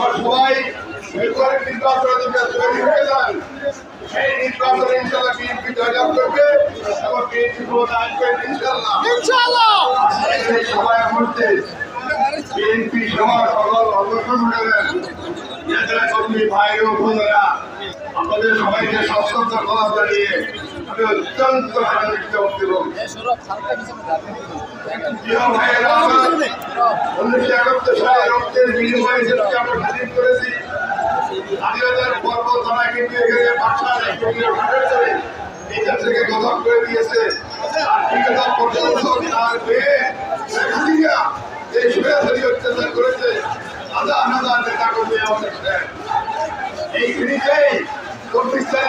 আমরা সবাই এরপরে নির্বাচনের তৈরি হয়ে যান। সেই নির্বাচনে ইনশাল্লাহ বিএনপি জয়লাভ করবে এবং বিএনপি ক্ষমতা আসবে ইনশাল্লাহ ইনশাআল্লাহ। এই সভায় মধ্যে বিএনপি সভা সকল অগ্রসর হলেন। নেতা কর্মী ভাই ও বোনেরা আমাদের সবাইকে সশস্ত্র করা জানিয়ে আমি অত্যন্ত আনন্দিত এবং উনিশশো একাত্তর সালে রক্তের বিনিময়ে যেটাকে আমরা স্বাধীন করেছি স্বাধীনতার পর্ব তারা কিন্তু এখানে পাঠান একটু কিলোমিটার করে এটা থেকে গঠন করে দিয়েছে। আর বিগত পনেরো বছর তার মেয়ে হাসিনা এই সরাসরি অত্যাচার করেছে হাজার হাজার নেতা কর্মী আমাদের এই জিনিসেই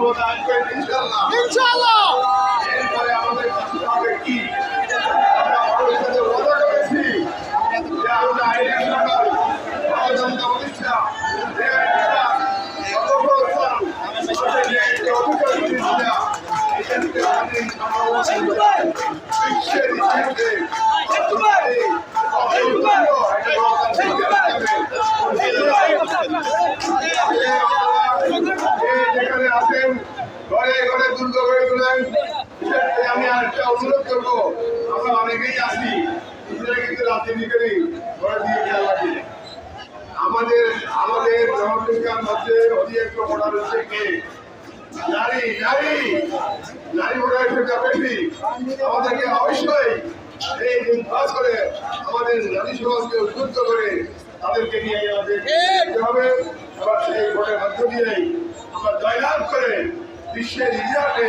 বিএনপি ক্ষমতা আসবে ইনশাল্লাহ ইনশাআল্লাহ। এরপরে আমাদের কাছে হবে কি? আমরা মানুষের সাথে ওয়াদা করেছি যে আমরা আইনের সরকার গণতন্ত্র প্রতিষ্ঠা ন্যায় বিচার, গণপ্রজাতন্ত্র, আমাদের যে একটি অধিকার প্রতিষ্ঠা, এদেরকে স্বাধীন সমাবেশ বিশ্বের ইতিহাসে অর্থনৈতিক, অর্থনৈতিক, একটা গণতান্ত্রিক এই যেখানে আছেন ঘরে ঘরে দুর্গ গড়ে তোলেন বিশেষ করে আমি আরেকটা অনুরোধ করব, আমরা অনেকেই নিজেরা কিন্তু রাজনীতি করি দিয়ে আমাদের আমাদের জনসংখ্যার মধ্যে একটু ভোটার হচ্ছে কে? নারী নারী নারী ভোটার সংখ্যা বেশি আমাদেরকে অবশ্যই এই কাজ করে আমাদের নারী সমাজকে উদ্বুদ্ধ করে তাদেরকে নিয়ে আমাদের হবে। এবার সেই ভোটের মধ্য দিয়েই আমরা জয়লাভ করে বিশ্বের ইতিহাসে